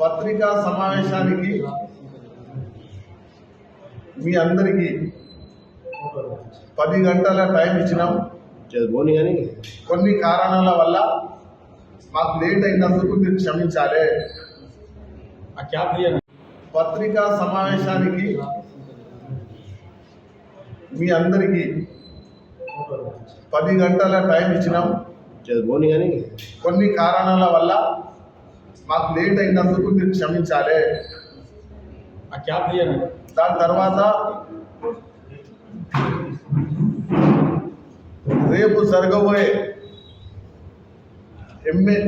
పత్రికా సమావేశానికి మీ అందరికీ పది గంటల టైం ఇచ్చినాం. కానీ. కొన్ని కారణాల వల్ల మాకు లేట్ అయినందుకు మీరు క్షమించాలి. పత్రికా సమావేశానికి మీ అందరికీ పది గంటల టైం ఇచ్చినాం. కానీ. కొన్ని కారణాల వల్ల మాకు లేట్ అయినందుకు మీరు క్షమించాలి. దాని తర్వాత రేపు జరగబోయే ఎంఏ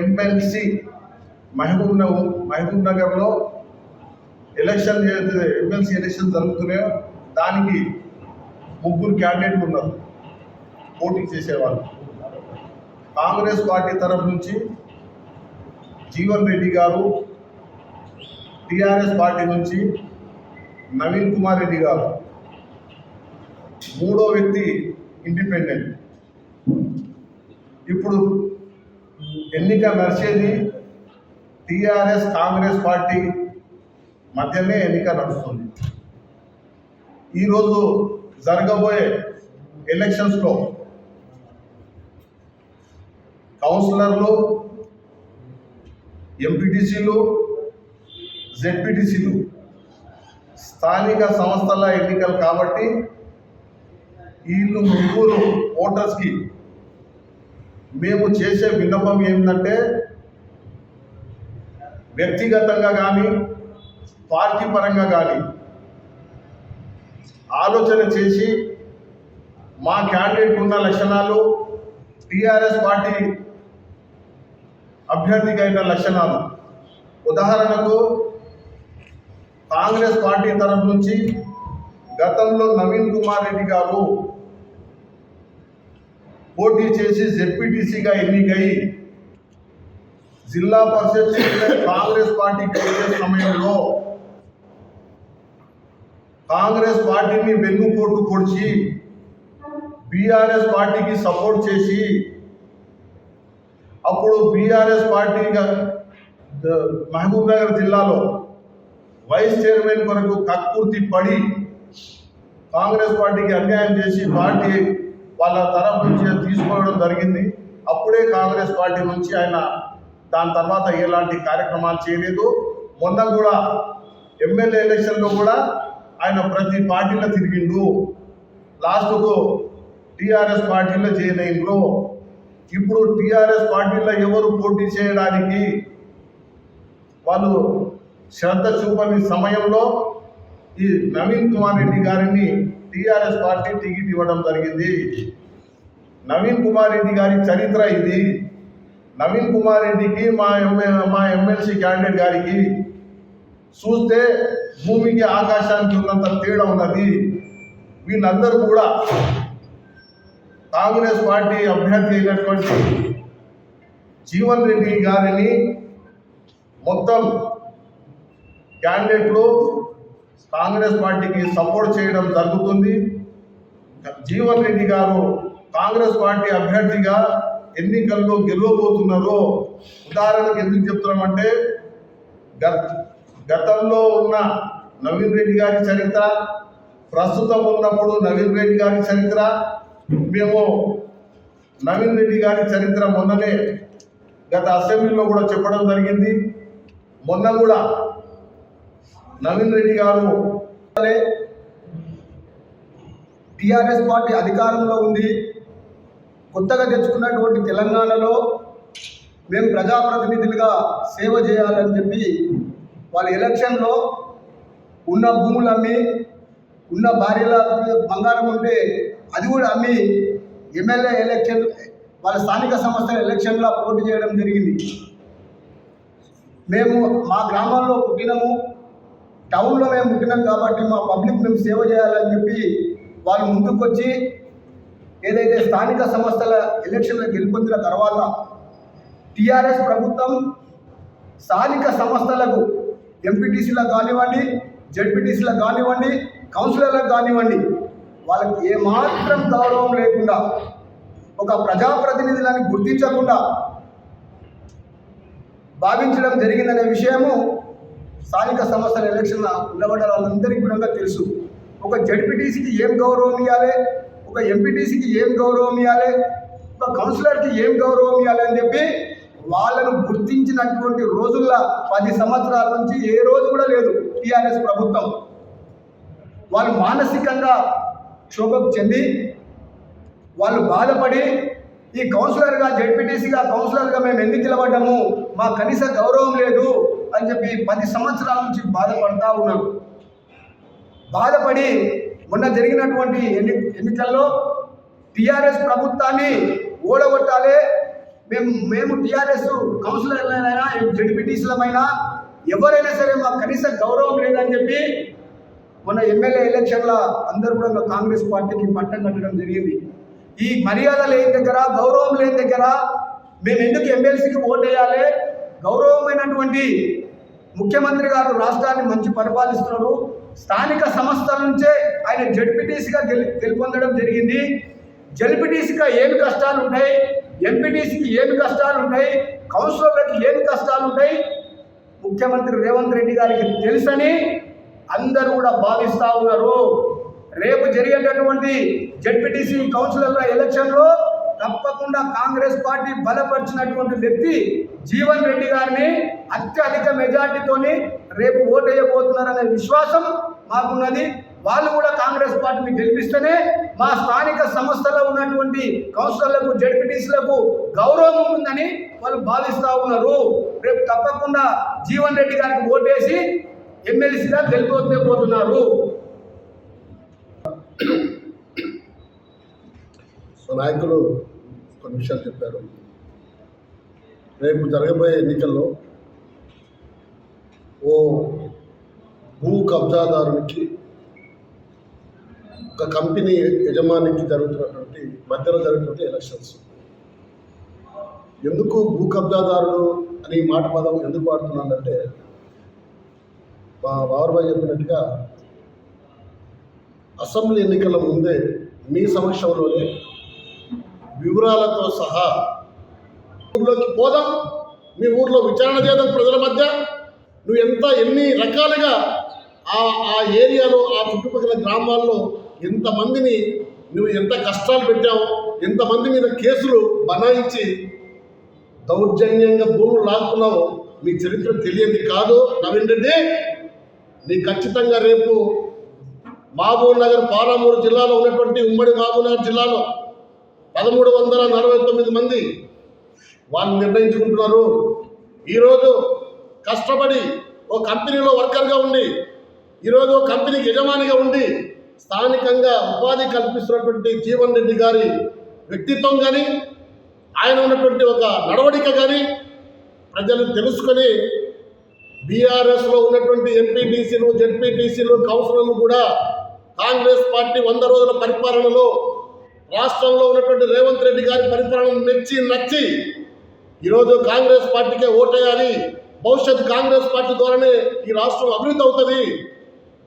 ఎంఎల్సి మహబూబ్ నగర్ మహబూబ్ నగర్లో ఎలక్షన్ ఏదైతే ఎమ్మెల్సీ ఎలక్షన్ జరుగుతున్నాయో దానికి ముగ్గురు క్యాండిడేట్లు ఉన్నారు. పోటీ చేసేవాళ్ళు. కాంగ్రెస్ పార్టీ తరఫు నుంచి జీవన్ రెడ్డి గారు టిఆర్ఎస్ పార్టీ నుంచి నవీన్ కుమార్ రెడ్డి గారు. మూడో వ్యక్తి ఇండిపెండెంట్. ఇప్పుడు ఎన్నిక నడిచేది టిఆర్ఎస్ కాంగ్రెస్ పార్టీ మధ్యనే ఎన్నిక నడుస్తుంది. ఈరోజు జరగబోయే ఎలక్షన్స్లో కౌన్సిలర్లు ఎంపీటీసీలు జెడ్పీటీసీలు స్థానిక సంస్థల ఎన్నికలు కాబట్టి వీళ్ళు ముగ్గురు ఓటర్స్కి మేము చేసే విన్నపం ఏంటంటే వ్యక్తిగతంగా కానీ పార్టీ పరంగా కానీ ఆలోచన చేసి మా క్యాండిడేట్ ఉన్న లక్షణాలు టీఆర్ఎస్ పార్టీ అభ్యర్థికి అయిన లక్షణాలు. ఉదాహరణకు కాంగ్రెస్ పార్టీ తరఫు నుంచి గతంలో నవీన్ కుమార్ రెడ్డి గారు పోటీ చేసి జెడ్పీటీసీగా ఎన్నికై జిల్లా పరిషత్ కాంగ్రెస్ పార్టీకి వెళ్ళే సమయంలో కాంగ్రెస్ పార్టీని వెన్నుపోటు పొడిచి బీఆర్ఎస్ పార్టీకి సపోర్ట్ చేసి అప్పుడు బీఆర్ఎస్ పార్టీగా మహబూబ్నగర్ మహబూబ్ నగర్ జిల్లాలో వైస్ చైర్మన్ కొరకు కక్కుర్తి పడి కాంగ్రెస్ పార్టీకి అన్యాయం చేసి పార్టీ వాళ్ళ తరఫు నుంచి తీసుకోవడం జరిగింది. అప్పుడే కాంగ్రెస్ పార్టీ నుంచి ఆయన దాని తర్వాత ఎలాంటి కార్యక్రమాలు చేయలేదు. మొన్న కూడా ఎమ్మెల్యే ఎలక్షన్లో కూడా ఆయన ప్రతి పార్టీలో తిరిగిండు. లాస్ట్కు టీఆర్ఎస్ పార్టీలో జాయిన్ అయిండ్రు. ఇప్పుడు టీఆర్ఎస్ పార్టీలో ఎవరు పోటీ చేయడానికి వాళ్ళు శ్రద్ధ చూపని సమయంలో ఈ నవీన్ కుమార్ రెడ్డి గారిని టీఆర్ఎస్ పార్టీ టికెట్ ఇవ్వడం జరిగింది. నవీన్ కుమార్ రెడ్డి గారి చరిత్ర ఇది. నవీన్ కుమార్ రెడ్డికి మా ఎంఏ మా ఎమ్మెల్సీ క్యాండిడేట్ గారికి చూస్తే భూమికి ఆకాశానికి ఉన్నంత తేడా ఉన్నది. వీళ్ళందరూ కూడా కాంగ్రెస్ పార్టీ అభ్యర్థి అయినటువంటి జీవన్ రెడ్డి గారిని మొత్తం క్యాండిడేట్లు కాంగ్రెస్ పార్టీకి సపోర్ట్ చేయడం జరుగుతుంది. జీవన్ రెడ్డి గారు కాంగ్రెస్ పార్టీ అభ్యర్థిగా ఎన్నికల్లో గెలవబోతున్నారో ఉదాహరణకు ఎందుకు చెప్తున్నామంటే గత గతంలో ఉన్న నవీన్ రెడ్డి గారి చరిత్ర ప్రస్తుతం ఉన్నప్పుడు నవీన్ రెడ్డి గారి చరిత్ర మేము నవీన్ రెడ్డి గారి చరిత్ర మొన్ననే గత అసెంబ్లీలో కూడా చెప్పడం జరిగింది. మొన్న కూడా నవీన్ రెడ్డి గారు టీఆర్ఎస్ పార్టీ అధికారంలో ఉంది కొత్తగా తెచ్చుకున్నటువంటి తెలంగాణలో మేము ప్రజాప్రతినిధులుగా సేవ చేయాలని చెప్పి వాళ్ళ ఎలక్షన్లో ఉన్న భూములు అమ్మి ఉన్న భార్యల బంగారం ఉంటే అది కూడా అమ్మి ఎమ్మెల్యే ఎలక్షన్ వాళ్ళ స్థానిక సంస్థల ఎలక్షన్లో పోటీ చేయడం జరిగింది. మేము మా గ్రామాల్లో పుట్టినము టౌన్లో మేము పుట్టినాం కాబట్టి మా పబ్లిక్ మేము సేవ చేయాలని చెప్పి వాళ్ళు ముందుకొచ్చి ఏదైతే స్థానిక సంస్థల ఎలక్షన్లు గెలుపొందిన తర్వాత టీఆర్ఎస్ ప్రభుత్వం స్థానిక సంస్థలకు ఎంపీటీసీలకు కానివ్వండి జడ్పీటీసీలకు కానివ్వండి కౌన్సిలర్లకు కానివ్వండి వాళ్ళకి ఏమాత్రం గౌరవం లేకుండా ఒక ప్రజాప్రతినిధులని గుర్తించకుండా భావించడం జరిగిందనే విషయము స్థానిక సంస్థల ఎలక్షన్ల నిలబడ్డ వాళ్ళందరికీ కూడా తెలుసు. ఒక జడ్పీటీసీకి ఏం గౌరవం ఇవ్వాలి ఒక ఎంపీటీసీకి ఏం గౌరవం ఇవ్వాలి ఒక కౌన్సిలర్కి ఏం గౌరవం ఇవ్వాలి అని చెప్పి వాళ్ళను గుర్తించినటువంటి రోజుల్లో పది సంవత్సరాల నుంచి ఏ రోజు కూడా లేదు టీఆర్ఎస్ ప్రభుత్వం. వాళ్ళు మానసికంగా క్షోభకు చెంది వాళ్ళు బాధపడి ఈ కౌన్సిలర్గా జడ్పీటీసీగా కౌన్సిలర్గా మేము ఎందుకు నిలబడ్డాము? మా కనీస గౌరవం లేదు అని చెప్పి పది సంవత్సరాల నుంచి బాధపడతా ఉన్నారు. బాధపడి మొన్న జరిగినటువంటి ఎన్ని ఎన్నికల్లో టీఆర్ఎస్ ప్రభుత్వాన్ని ఓడగొట్టాలి. మేము మేము టీఆర్ఎస్ కౌన్సిలర్లైనా జడ్పీటీసీలమైనా ఎవరైనా సరే మాకు కనీస గౌరవం లేదని చెప్పి మొన్న ఎమ్మెల్యే ఎలక్షన్ల అందరూ కూడా కాంగ్రెస్ పార్టీకి పట్టం కట్టడం జరిగింది. ఈ మర్యాద లేని దగ్గర గౌరవం లేని దగ్గర మేము ఎందుకు ఎమ్మెల్సీకి ఓటేయాలి గౌరవమైనటువంటి ముఖ్యమంత్రి గారు రాష్ట్రాన్ని మంచి పరిపాలిస్తున్నారు. స్థానిక సంస్థల నుంచే ఆయన జడ్పీటీసీగా గెలి గెలుపొందడం జరిగింది. జడ్పీటీసీగా ఏమి కష్టాలు ఉంటాయి? ఎంపీటీసీకి ఏమి కష్టాలు ఉంటాయి? కౌన్సిలర్లకు ఏమి కష్టాలు ఉంటాయి? ముఖ్యమంత్రి రేవంత్ రెడ్డి గారికి తెలుసని అందరూ కూడా భావిస్తూ ఉన్నారు. రేపు జరిగేటటువంటి జడ్పీటీసీ కౌన్సిలర్ల ఎలక్షన్లో తప్పకుండా కాంగ్రెస్ పార్టీ బలపరిచినటువంటి వ్యక్తి జీవన్ రెడ్డి గారిని అత్యధిక మెజార్టీతోని రేపు ఓటేయబోతున్నారనే విశ్వాసం మాకున్నది. వాళ్ళు కూడా కాంగ్రెస్ పార్టీని గెలిపిస్తేనే మా స్థానిక సంస్థలో ఉన్నటువంటి కౌన్సిలర్లకు జడ్పీటీసీలకు గౌరవం ఉందని వాళ్ళు భావిస్తూ ఉన్నారు. రేపు తప్పకుండా జీవన్ రెడ్డి గారికి ఓటేసి ఎమ్మెల్సీగా గెలిపోతే పోతున్నారు. నాయకులు కొన్ని విషయాలు చెప్పారు. రేపు జరగబోయే ఎన్నికల్లో ఓ భూ కబ్జాదారునికి ఒక కంపెనీ యజమానికి జరుగుతున్నటువంటి మధ్యలో జరుగుతున్నటువంటి ఎలక్షన్స్ ఎందుకు భూ కబ్జాదారుడు అని మాట పదం ఎందుకు వాడుతున్నానంటే మా బాబుబాయ్ చెప్పినట్టుగా అసెంబ్లీ ఎన్నికల ముందే మీ సమక్షంలోనే వివరాలతో సహా ఊర్లోకి పోదాం. మీ ఊర్లో విచారణ చేద్దాం ప్రజల మధ్య. నువ్వు ఎంత ఎన్ని రకాలుగా ఆ ఆ ఏరియాలో ఆ చుట్టుపక్కల గ్రామాల్లో ఎంతమందిని నువ్వు ఎంత కష్టాలు పెట్టావు ఎంతమంది మీద కేసులు బనాయించి దౌర్జన్యంగా భూములు లాక్కున్నావు మీ చరిత్ర తెలియంది కాదు. నవీన్ రెడ్డి నీ ఖచ్చితంగా రేపు మహబూబ్ నగర్ పాలమూరు జిల్లాలో ఉన్నటువంటి ఉమ్మడి మహబూబ్ నగర్ జిల్లాలో పదమూడు వందల నలభై తొమ్మిది మంది వాళ్ళు నిర్ణయించుకుంటున్నారు. ఈరోజు కష్టపడి ఓ కంపెనీలో వర్కర్గా ఉండి ఈరోజు ఓ కంపెనీకి యజమానిగా ఉండి స్థానికంగా ఉపాధి కల్పిస్తున్నటువంటి జీవన్ రెడ్డి గారి వ్యక్తిత్వం కానీ ఆయన ఉన్నటువంటి ఒక నడవడిక కానీ ప్రజలు తెలుసుకొని బీఆర్ఎస్లో ఉన్నటువంటి ఎంపీటీసీలు జెడ్పీటీసీలు కౌన్సిలర్లు కూడా కాంగ్రెస్ పార్టీ వంద రోజుల పరిపాలనలో రాష్ట్రంలో ఉన్నటువంటి రేవంత్ రెడ్డి గారి పరిపాలన మెచ్చి నచ్చి ఈరోజు కాంగ్రెస్ పార్టీకే ఓటేయాలి భవిష్యత్ కాంగ్రెస్ పార్టీ ద్వారానే ఈ రాష్ట్రం అభివృద్ధి అవుతుంది.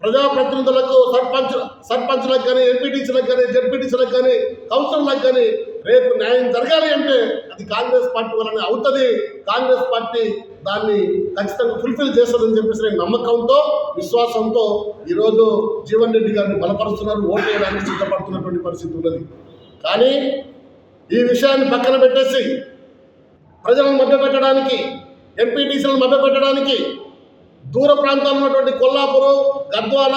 ప్రజాప్రతినిధులకు సర్పంచ్ సర్పంచ్లకు కానీ ఎంపీటీసీలకు కానీ జెడ్పీటీసీలకు కానీ కౌన్సిలర్లకు కానీ రేపు న్యాయం జరగాలి అంటే అది కాంగ్రెస్ పార్టీ వలన అవుతుంది. కాంగ్రెస్ పార్టీ దాన్ని ఖచ్చితంగా ఫుల్ఫిల్ చేస్తుందని చెప్పేసి నేను నమ్మకంతో విశ్వాసంతో ఈరోజు జీవన్ రెడ్డి గారిని బలపరుస్తున్నారు. ఓటు వేయడానికి సిద్ధపడుతున్నటువంటి పరిస్థితి ఉన్నది. కానీ ఈ విషయాన్ని పక్కన పెట్టేసి ప్రజలను మభ్యపెట్టడానికి ఎంపీటీసీలను మభ్యపెట్టడానికి దూర ప్రాంతాల్లో ఉన్నటువంటి కొల్లాపూరు గద్వాల